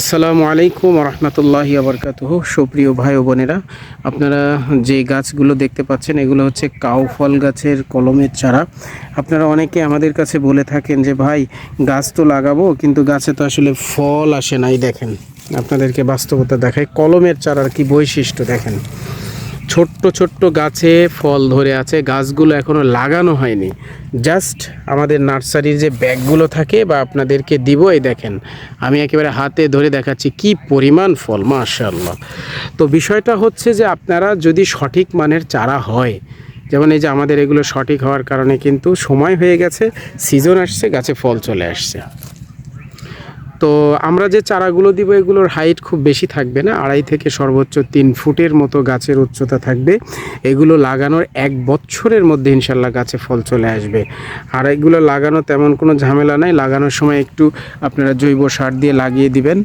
আসসালামু আলাইকুম রহমতুল্লাহ আবরকাতহ সুপ্রিয় ভাই ও বোনেরা, আপনারা যে গাছগুলো দেখতে পাচ্ছেন, এগুলো হচ্ছে কাউ ফল গাছের কলমের চারা। আপনারা অনেকে আমাদের কাছে বলে থাকেন যে, ভাই, গাছ তো লাগাবো, কিন্তু গাছে তো আসলে ফল আসে নাই, দেখেন। আপনাদেরকে বাস্তবতা দেখায় কলমের চারার কি বৈশিষ্ট্য, দেখেন। ছোট্ট ছোট্ট গাছে ফল ধরে আছে, গাছগুলো এখনও লাগানো হয়নি। জাস্ট আমাদের নার্সারির যে ব্যাগগুলো থাকে বা আপনাদেরকে দিব, এই দেখেন, আমি একেবারে হাতে ধরে দেখাচ্ছি কি পরিমাণ ফল, মাশাআল্লাহ। তো বিষয়টা হচ্ছে যে আপনারা যদি সঠিক মানের চারা হয়, যেমন এই যে আমাদের এগুলো সঠিক হওয়ার কারণে কিন্তু সময় হয়ে গেছে, সিজন আসছে, গাছে ফল চলে আসছে। তো আমরা যে চারাগুলো দিব, এগুলোর হাইট খুব বেশি থাকবে না। আড়াই থেকে সর্বোচ্চ তিন ফুটের মতো গাছের উচ্চতা থাকবে। এগুলো লাগানোর এক বছরের মধ্যে ইনশাল্লাহ গাছে ফল চলে আসবে। আর এগুলো লাগানো তেমন কোনো ঝামেলা নাই। লাগানোর সময় একটু আপনারা জৈব সার দিয়ে লাগিয়ে দিবেন।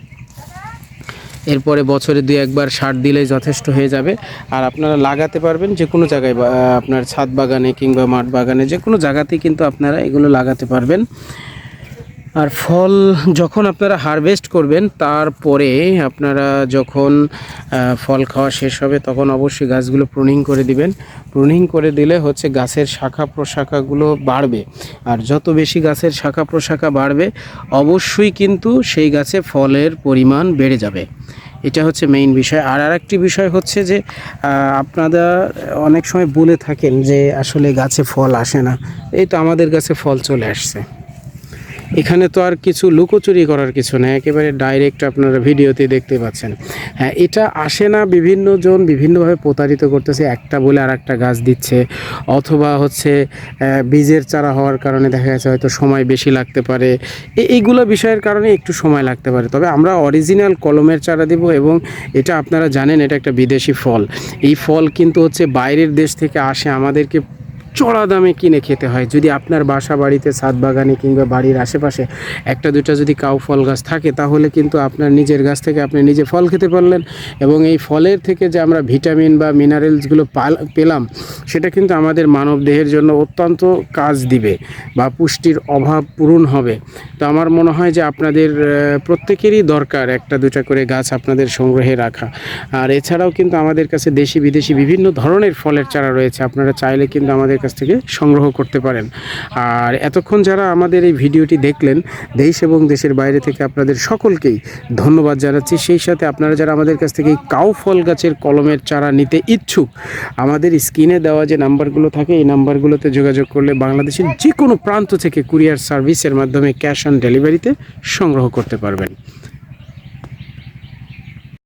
এরপরে বছরে দুই একবার সার দিলেই যথেষ্ট হয়ে যাবে। আর আপনারা লাগাতে পারবেন যে কোনো জায়গায় আপনার ছাদ বাগানে কিংবা মাঠ বাগানে যে কোনো জায়গাতেই কিন্তু আপনারা এগুলো লাগাতে পারবেন। আর ফল যখন আপনারা হারভেস্ট করবেন, তারপরে আপনারা যখন ফল খাওয়া শেষ হবে, তখন অবশ্যই গাছগুলো প্রুনিং করে দিবেন। প্রুনিং করে দিলে হচ্ছে গাছের শাখা প্রশাখাগুলো বাড়বে। আর যত বেশি গাছের শাখা প্রশাখা বাড়বে, অবশ্যই কিন্তু সেই গাছে ফলের পরিমাণ বেড়ে যাবে। এটা হচ্ছে মেইন বিষয়। আর আরেকটি বিষয় হচ্ছে যে আপনারা অনেক সময় বলে থাকেন যে, আসলে গাছে ফল আসে না। এই তো আমাদের গাছে ফল চলে আসছে। এখানে তো আর কিছু লুকোচুরি করার কিছু নেই, একেবারে ডাইরেক্ট আপনারা ভিডিওতে দেখতে পাচ্ছেন। হ্যাঁ এটা আসে না বিভিন্ন জন বিভিন্নভাবে প্রতারিত করতেছে, একটা বলে আর একটা গাছ দিচ্ছে, অথবা হচ্ছে বীজের চারা হওয়ার কারণে দেখা গেছে হয়তো সময় বেশি লাগতে পারে। এইগুলো বিষয়ের কারণে একটু সময় লাগতে পারে। তবে আমরা অরিজিনাল কলমের চারা দেব এবং এটা আপনারা জানেন, এটা একটা বিদেশি ফল। এই ফল কিন্তু হচ্ছে বাইরের দেশ থেকে আসে, আমাদেরকে চড়া দামে কিনে খেতে হয়। যদি আপনার বাসা বাড়িতে, ছাদ বাগানে কিংবা বাড়ির আশেপাশে একটা, দুটা যদি কাউ ফল গাছ থাকে, তাহলে কিন্তু আপনার নিজের গাছ থেকে আপনি নিজে ফল খেতে পারলেন এবং এই ফলের থেকে যে আমরা ভিটামিন বা মিনারেলসগুলো পাল- পেলাম, সেটা কিন্তু আমাদের মানব দেহের জন্য অত্যন্ত কাজ দিবে বা পুষ্টির অভাব পূরণ হবে। তো আমার মনে হয় যে আপনাদের প্রত্যেকেরই দরকার একটা, দুটা করে গাছ আপনাদের সংগ্রহে রাখা। আর এছাড়াও কিন্তু আমাদের কাছে দেশি বিদেশি বিভিন্ন ধরনের ফলের চারা রয়েছে। আপনারা চাইলে কিন্তু আমাদের কাছ থেকে সংগ্রহ করতে পারেন। আর এতক্ষণ যারা আমাদের এই ভিডিওটি দেখলেন, দেশ এবং দেশের বাইরে থেকে আপনাদের সকলকেই ধন্যবাদ জানাচ্ছি। সেই সাথে আপনারা যারা আমাদের কাছ থেকে এই কাউ ফল গাছের কলমের চারা নিতে ইচ্ছুক, আমাদের স্ক্রিনে দেওয়া যে নাম্বারগুলো থাকে, এই নাম্বারগুলোতে যোগাযোগ করলে বাংলাদেশের যে কোনো প্রান্ত থেকে কুরিয়ার সার্ভিসের মাধ্যমে ক্যাশ অন ডেলিভারিতে সংগ্রহ করতে পারবেন।